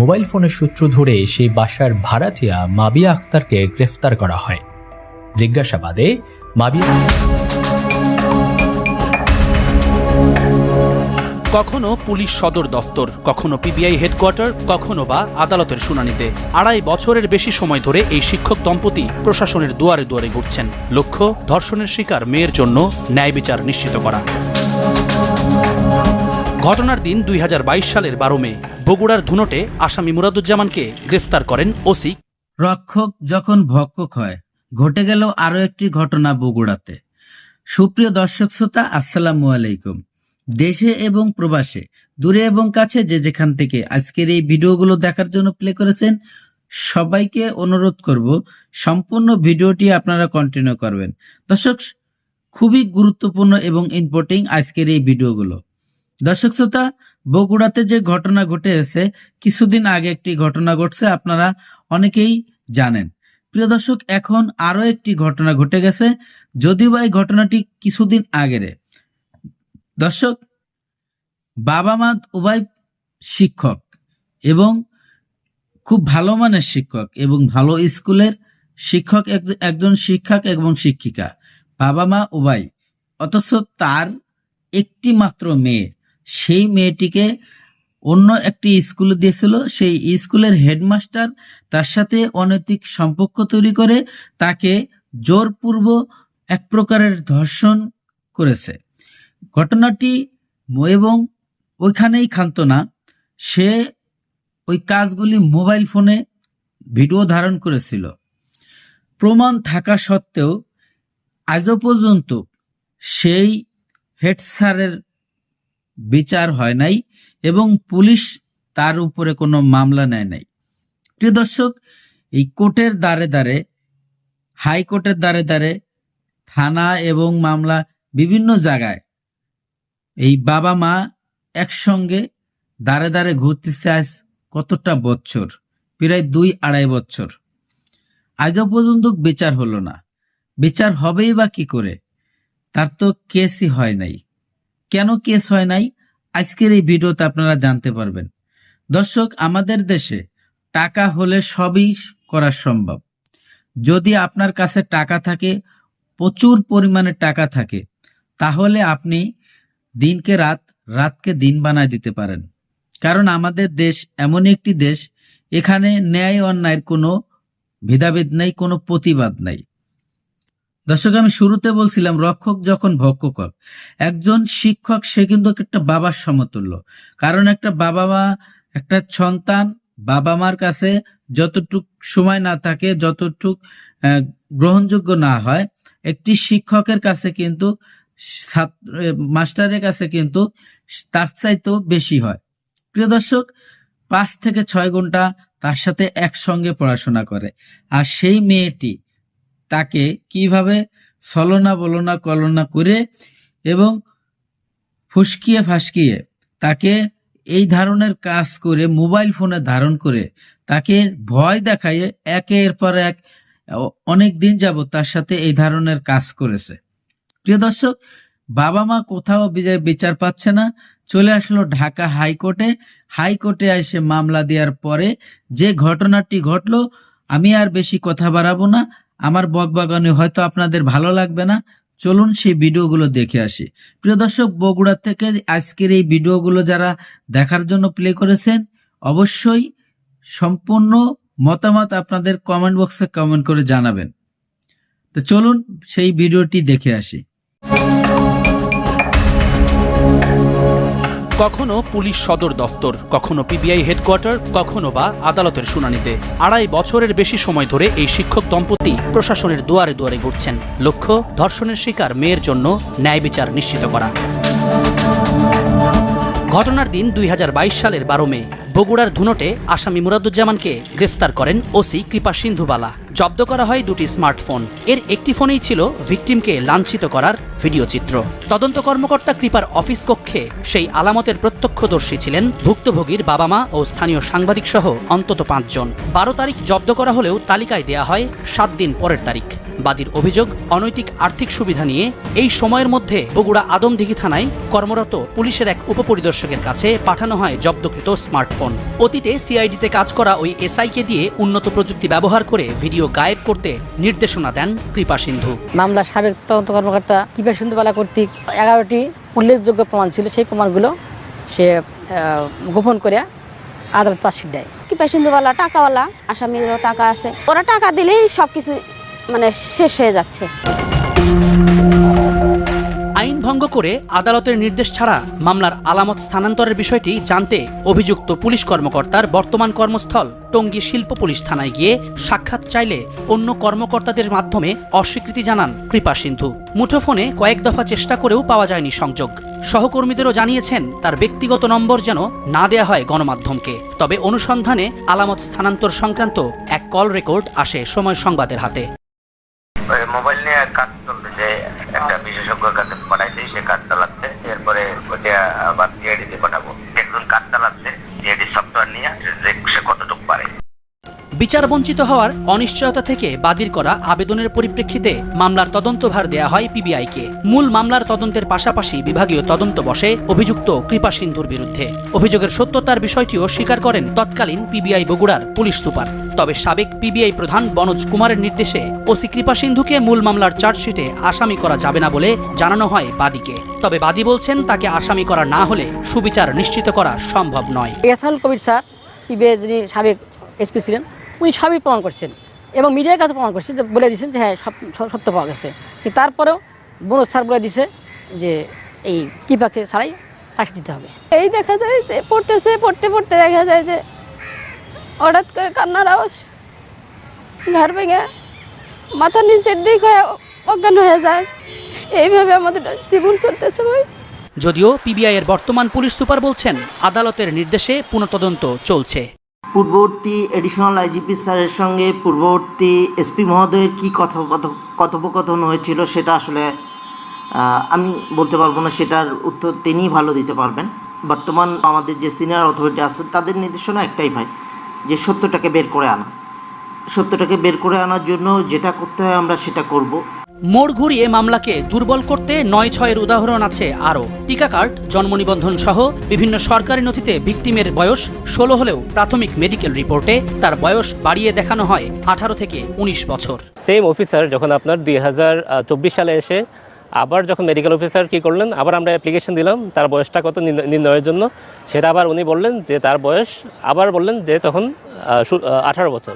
Mobile ফোনের সূত্র ধরে সেই বাসার ভাড়াটিয়া মাবিয়া আক্তারকে গ্রেফতার করা হয়। জিজ্ঞাসাবাদে মাবিয়া কখনো পুলিশ সদর দফতর, কখনো পিবিআই হেডকোয়ার্টার, কখনো বা আদালতের শুনানিতে। আড়াই বছরের বেশি সময় ধরে এই শিক্ষক দম্পতি প্রশাসনের দুয়ারে দুয়ারে ঘুরছেন। লক্ষ্য, ধর্ষণের শিকার মেয়ের জন্য ন্যায় বিচার নিশ্চিত করা। ঘটনার দিন দুই হাজার বাইশ সালের বারো মে। বগুড়ার ধুনটে আসামি মুরাদুজ্জামানকে গ্রেফতার করেন ওসি। রক্ষক যখন ভক্ষক হয়, ঘটে গেল আরও একটি ঘটনা বগুড়াতে। সুপ্রিয় দর্শক শ্রোতা, আসসালামু আলাইকুম। দেশে এবং প্রবাসে, দূরে এবং কাছে যে যেখান থেকে আজকের এই ভিডিওগুলো দেখার জন্য প্লে করেছেন, সবাইকে অনুরোধ করব সম্পূর্ণ ভিডিওটি আপনারা কন্টিনিউ করবেন। দর্শক, খুবই গুরুত্বপূর্ণ এবং ইম্পর্টিং আজকের এই ভিডিওগুলো। দর্শক শ্রোতা, বগুড়াতে যে ঘটনা ঘটেছে, কিছুদিন আগে একটি ঘটনা ঘটছে, আপনারা অনেকেই জানেন। প্রিয় দর্শক, এখন আরও একটি ঘটনা ঘটে গেছে, যদিও বা এই ঘটনাটি কিছুদিন আগের। দর্শক, বাবা মা উভয় শিক্ষক এবং খুব ভালো মানের শিক্ষক এবং ভালো স্কুলের শিক্ষক, এক- একজন শিক্ষক এবং শিক্ষিকা। বাবা মা উভয়, অথচ তার একটি মাত্র মেয়ে। সেই মেয়েটিকে অন্য একটি স্কুলে দিয়েছিল। সেই স্কুলের হেডমাস্টার তার সাথে অনৈতিক সম্পর্ক তৈরি করে তাকে জোরপূর্ব এক প্রকারের ধর্ষণ করেছে। ঘটনাটি এবং ওইখানেই খান্ত না, সে ওই কাজগুলি মোবাইল ফোনে ভিডিও ধারণ করেছিল। প্রমাণ থাকা সত্ত্বেও আজও পর্যন্ত সেই হেড স্যারের বিচার হয় নাই এবং পুলিশ তার উপরে কোনো মামলা নেয় নাই। প্রিয় দর্শক, এই কোর্টের দ্বারে দ্বারে হাইকোর্টের দ্বারে দ্বারে, থানা এবং মামলা বিভিন্ন জায়গায় এই বাবা মা একসঙ্গে দ্বারে দাঁড়ে ঘুরতেছে আজ কতটা বছর? প্রায় দুই আড়াই বছর। আজও পর্যন্ত বিচার হলো না। বিচার হবেই বা কি করে? তার তো কেসই হয় নাই। কেন কেস হয় নাই? আজকের এই ভিডিওতে আপনারা জানতে পারবেন। দর্শক, আমাদের দেশে টাকা হলে সবই করা সম্ভব। যদি আপনার কাছে টাকা থাকে, প্রচুর পরিমাণে টাকা থাকে, তাহলে আপনি দিনকে রাত, রাতকে দিন বানায় দিতে পারেন। কারণ আমাদের দেশ এমন একটি দেশ, এখানে ন্যায় অন্যায়ের কোনো ভেদাভেদ নাই, কোনো প্রতিবাদ নাই। দর্শক, আমি শুরুতে বলছিলাম, রক্ষক যখন ভক্ষক একজন শিক্ষক, সে কিন্তু একটা বাবার সমতুল্য। কারণ একটা বাবা মা, একটা সন্তান বাবা মার কাছে যতটুক সময় না থাকে, যতটুক গ্রহণযোগ্য না হয়, একটি শিক্ষকের কাছে কিন্তু, ছাত্র, মাস্টারের কাছে কিন্তু তার চাইতেও বেশি হয়। প্রিয় দর্শক, পাঁচ থেকে ছয় ঘণ্টা তার সাথে একসঙ্গে পড়াশোনা করে। আর সেই মেয়েটি তাকে কীভাবে ছলনা বলনা কলনা করে এবং ফুসকিয়ে ফাসকিয়ে তাকে এই ধরনের কাজ করে মোবাইল ফোনে ধারণ করে তাকে ভয় দেখাইয়ে একের পর এক অনেক দিন যাব তার সাথে এই ধরনের কাজ করেছে। প্রিয় দর্শক, বাবা মা কোথাও বিচার পাচ্ছে না। চলে আসলো ঢাকা হাইকোর্টে। হাইকোর্টে এসে মামলা দেওয়ার পরে যে ঘটনাটি ঘটলো, আমি আর বেশি কথা বাড়াবো না। আমার বকবাগানে হয়তো আপনাদের ভালো লাগবে না। চলুন সেই ভিডিওগুলো দেখে আসি। প্রিয় দর্শক, বগুড়া থেকে আজকের এই ভিডিওগুলো যারা দেখার জন্য প্লে করেছেন, অবশ্যই সম্পূর্ণ মতামত আপনাদের কমেন্ট বক্সে কমেন্ট করে জানাবেন। তো চলুন সেই ভিডিওটি দেখে আসি। কখনো পুলিশ সদর দফতর কখনো পিবিআই হেডকোয়ার্টার কখনো বা আদালতের শুনানিতে। আড়াই বছরের বেশি সময় ধরে এই শিক্ষক দম্পতি প্রশাসনের দুয়ারে দুয়ারে ঘুরছেন। লক্ষ্য, ধর্ষণের শিকার মেয়ের জন্য ন্যায় বিচার নিশ্চিত করা। ঘটনার দিন দুই হাজার বাইশ সালের বারো মে। বগুড়ার ধুনটে আসামি মুরাদুজ্জামানকে গ্রেফতার করেন ওসি কৃপা সিন্ধুবালা। জব্দ করা হয় দুটি স্মার্টফোন। এর একটি ফোনেই ছিল ভিকটিমকে লাঞ্ছিত করার ভিডিও চিত্র তদন্ত কর্মকর্তা কৃপার অফিস কক্ষে সেই আলামতের প্রত্যক্ষদর্শী ছিলেন ভুক্তভোগীর বাবা মা ও স্থানীয় সাংবাদিক সহ অন্তত পাঁচজন। বারো তারিখ জব্দ করা হলেও তালিকায় দেয়া হয় সাত দিন পরের তারিখ। বাদীর অভিযোগ অনৈতিক আর্থিক সুবিধা নিয়ে এই সময়ের মধ্যে বগুড়া আদমদিঘি থানায় কর্মরত পুলিশের এক উপপরিদর্শকের কাছে পাঠানো হয় জব্দকৃত স্মার্টফোন। অতীতে সিআইডিতে কাজ করা ওই এসআইকে দিয়ে উন্নত প্রযুক্তি ব্যবহার করে ভিডিও গায়েব করতে নির্দেশনা দেন কৃপা সিন্ধু। মামলার সাবেক তদন্ত কর্মকর্তা কিপা সিন্ধুবালা কর্তৃক এগারোটি উল্লেখযোগ্য প্রমাণ ছিল। সেই প্রমাণগুলো সে গোপন করে আদালত চার্জশিট দেয়। কি পেশেন্টওয়ালা টাকাওয়ালা আসামিরও টাকা আছে। ওরা টাকা দিলেই সব কিছু মানে শেষ হয়ে যাচ্ছে। আইন ভঙ্গ করে আদালতের নির্দেশ ছাড়া মামলার আলামত স্থানান্তরের বিষয়টি জানতে অভিযুক্ত পুলিশ কর্মকর্তার বর্তমান কর্মস্থল টঙ্গী শিল্প পুলিশ থানায় গিয়ে সাক্ষাৎ চাইলে অন্য কর্মকর্তাদের মাধ্যমে অস্বীকৃতি জানান কৃপা সিন্ধু। মুঠোফোনে কয়েক দফা চেষ্টা করেও পাওয়া যায়নি সংযোগ। সহকর্মীদেরও জানিয়েছেন, তার ব্যক্তিগত নম্বর যেন না দেয়া হয় গণমাধ্যমকে। তবে অনুসন্ধানে আলামত স্থানান্তর সংক্রান্ত এক কল রেকর্ড আসে সময় সংবাদের হাতে। মোবাইল নিয়ে কাজ চলতেছে একটা বিশেষজ্ঞের কাছে পাঠাইছি, সে কাজ চালাচ্ছে। এরপরে ওইটা আবার জিআইডিতে পাঠাবো। একজন কাজ চালাচ্ছে জিআইডি সফটওয়্যার নিয়ে বিচার বঞ্চিত হওয়ার অনিশ্চয়তা থেকে বাদীর করা আবেদনের পরিপ্রেক্ষিতে মামলার তদন্তভার দেয়া হয় পিবিআইকে। মূল মামলার তদন্তের পাশাপাশি বিভাগীয় তদন্ত বসে অভিযুক্ত কৃপা সিন্ধুর বিরুদ্ধে। অভিযোগের সত্যতার বিষয়টিও স্বীকার করেন তৎকালীন পিবিআই বগুড়ার পুলিশ সুপার। তবে সাবেক পিবিআই প্রধান বনোজ কুমারের নির্দেশে ওসি কৃপা সিন্ধুকে মূল মামলার চার্জশিটে আসামি করা যাবে না বলে জানানো হয় বাদীকে। তবে বাদী বলছেন, তাকে আসামি করা না হলে সুবিচার নিশ্চিত করা সম্ভব নয়। কবির স্যার পিবিএ যিনি সাবেক এসপি ছিলেন উনি সবই প্রমাণ করছেন। এবং মিডিয়ার কাছে প্রমাণ করছেন যে বলে দিয়েছেন যে হ্যাঁ সব সব- সত্য পাওয়া গেছে। তারপরেও বনোজ স্যার বলে দিছে যে এই কৃপাকে ছাড়াই চাকরি দিতে হবে। এই দেখা যায় যে পড়তেছে পড়তে পড়তে দেখা যায় যে হঠাৎ করে কান্নার আওয়াজ ঘর ভেঙে মাথার নিচের দিক হয়ে অজ্ঞান হয়ে যায়। এইভাবে আমাদের জীবন চলতেছে ভাই। যদিও পিবিআই এর বর্তমান পুলিশ সুপার বলছেন আদালতের নির্দেশে পুনঃতদন্ত চলছে। পূর্ববর্তী এডিশনাল আইজিপি স্যারের সঙ্গে পূর্ববর্তী এসপি মহোদয়ের কী কথোপকথ- কথোপকথন হয়েছিল সেটা আসলে আমি বলতে পারব না, সেটার উত্তর তিনিই ভালো দিতে পারবেন। বর্তমান আমাদের যে সিনিয়র অথরিটি আছে, তাদের নির্দেশনা একটাই ভাই, যে সত্যটাকে বের করে আনা। সত্যটাকে বের করে আনার জন্য যেটা করতে হয় আমরা সেটা করব। মোড় ঘুরিয়ে মামলাকে দুর্বল করতে নয় ছয়ের উদাহরণ আছে আরও। টিকা কার্ড জন্ম নিবন্ধন সহ বিভিন্ন সরকারি নথিতে ভিকটিমের বয়স ষোলো হলেও প্রাথমিক মেডিকেল রিপোর্টে তার বয়স বাড়িয়ে দেখানো হয় আঠারো থেকে উনিশ বছর। সেম অফিসার যখন আপনার দুই হাজার চব্বিশ সালে এসে আবার যখন মেডিকেল অফিসার কি করলেন, আবার আমরা অ্যাপ্লিকেশন দিলাম, তার বয়সটা কত নির্ণ- নির্ণয়ের জন্য, সেটা আবার উনি বললেন যে তার বয়স, আবার বললেন যে তখন আঠারো বছর।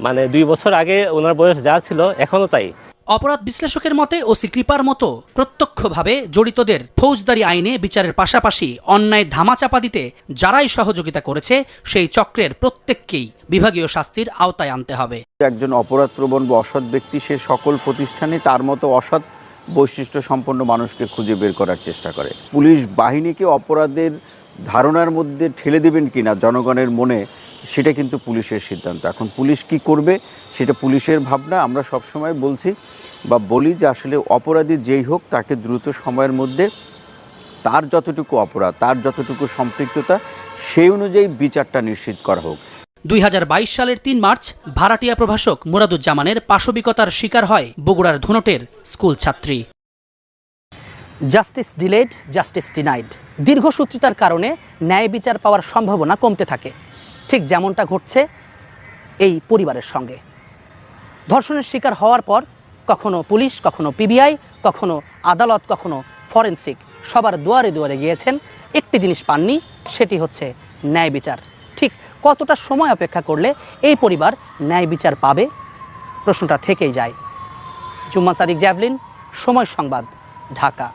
মানে দুই বছর আগে ওনার বয়স যা ছিল, এখনও তাই। অপরাধ বিশ্লেষকের মতে ওসি কৃপার মতো প্রত্যক্ষভাবে জড়িতদের ফৌজদারি আইনে বিচারের পাশাপাশি অন্যায় ধামাচাপা দিতে যারাই সহযোগিতা করেছে, সেই চক্রের প্রত্যেককেই বিভাগীয় শাস্তির আওতায় আনতে হবে। একজন অপরাধ প্রবণ বা অসৎ ব্যক্তি, সে সকল প্রতিষ্ঠানে তার মতো অসৎ বৈশিষ্ট্য সম্পন্ন মানুষকে খুঁজে বের করার চেষ্টা করে। পুলিশ বাহিনীকে অপরাধের ধারণার মধ্যে ঠেলে দেবেন কিনা জনগণের মনে সেটা কিন্তু পুলিশের সিদ্ধান্ত। এখন পুলিশ কি করবে সেটা পুলিশের ভাবনা আমরা সবসময় বলছি বা বলি যে আসলে অপরাধী যেই হোক তাকে দ্রুত সময়ের মধ্যে তার যতটুকু অপরাধ তার যতটুকু সম্পৃক্ততা সেই অনুযায়ী বিচারটা নিশ্চিত করা হোক। দুই হাজার বাইশ সালের তিন মার্চ ভাড়াটিয়া প্রভাষক মুরাদুজ্জামানের পাশবিকতার শিকার হয় বগুড়ার ধুনটের স্কুল ছাত্রী। Justice delayed justice denied. দীর্ঘসূত্রিতার কারণে ন্যায় বিচার পাওয়ার সম্ভাবনা কমতে থাকে। ঠিক যেমনটা ঘটছে এই পরিবারের সঙ্গে। ধর্ষণের শিকার হওয়ার পর কখনো পুলিশ, কখনো পিবিআই কখনো আদালত, কখনো ফরেনসিক সবার দুয়ারে দুয়ারে গিয়েছেন। একটি জিনিস পাননি, সেটি হচ্ছে ন্যায় বিচার। ঠিক কতটা সময় অপেক্ষা করলে এই পরিবার ন্যায় বিচার পাবে? প্রশ্নটা থেকেই যায়। জুম্মান সাদিক জ্যাভলিন, সময় সংবাদ, ঢাকা।